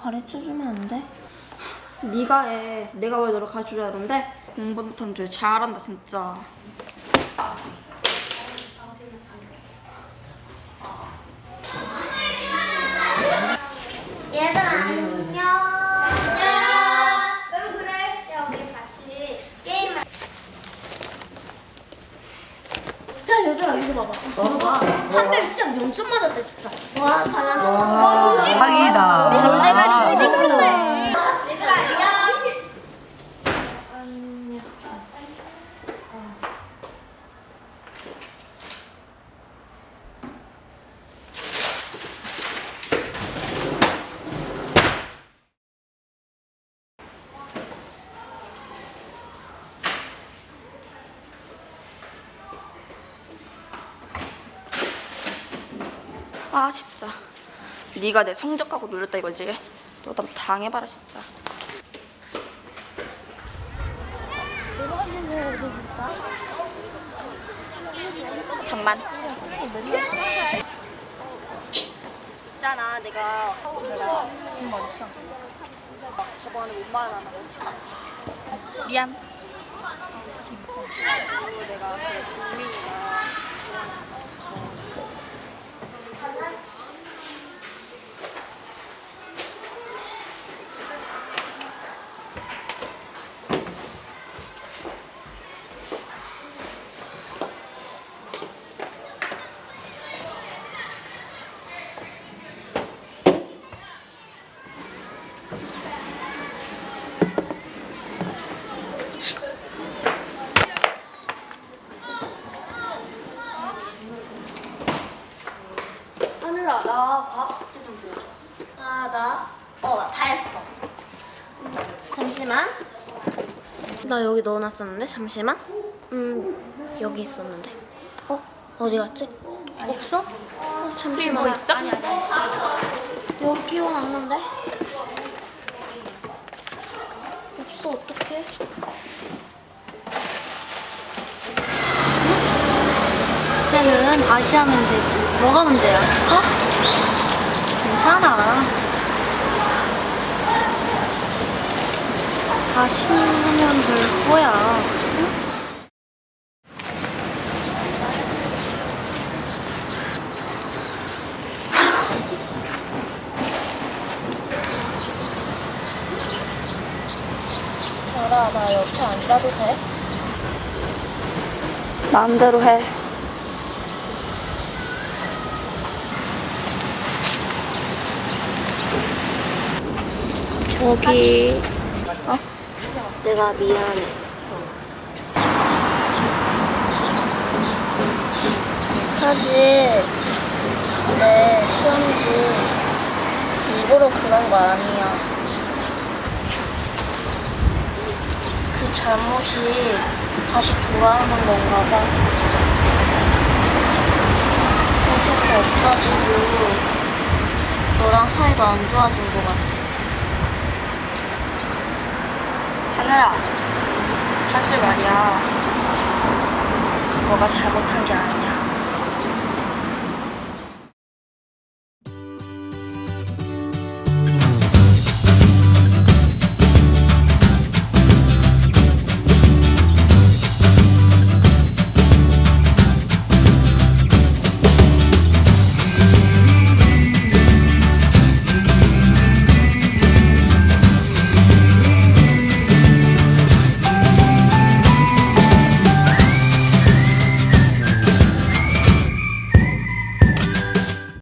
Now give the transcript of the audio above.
가르쳐주면 안 돼? 네가 해. 내가 왜 너를 가르쳐줘야 하는데? 공부 못하는 줄 잘한다 진짜. 얘들아 안녕. 안녕. 응 그래. 야 우리 같이 게임. 할- 야 얘들아 이거 봐봐. 봐봐. 한 배를 시험 0점 맞았대 진짜. 와 잘난 척. 대박이다. 잘대가리 끄집는데. 얘들아 안녕. 아 진짜. 네가 내 성적 하고 놀렸다 이거지? 한번 당해봐라 진짜. 잠만. 있잖아 내가 저번에 못 말하나 미안 재밌어 그리고 내가 그 국민이랑 하늘아 나 과학 숙제 좀 보여줘. 아 나? 어 다 했어. 잠시만. 나 여기 넣어놨었는데 잠시만. 음 여기 있었는데. 어 어디 갔지? 없어? 어, 잠시만. 뭐 있어? 아니 아니. 여기 끼워놨는데. 없어 어떡해? 숙제는 다시 하면 되지. 뭐가 문제야? 어? 괜찮아. 다시 하면 될 거야. 응? 나 옆에 앉아도 돼? 마음대로 해. 저기 어? 내가 미안해. 사실 내 시험지 일부러 그런 거 아니야. 그 잘못이 다시 돌아오는 건가 봐. 프로젝트 없어지고 너랑 사이도 안 좋아진 것 같아. 하늘아, 사실 말이야. 너가 잘못한 게 아니야.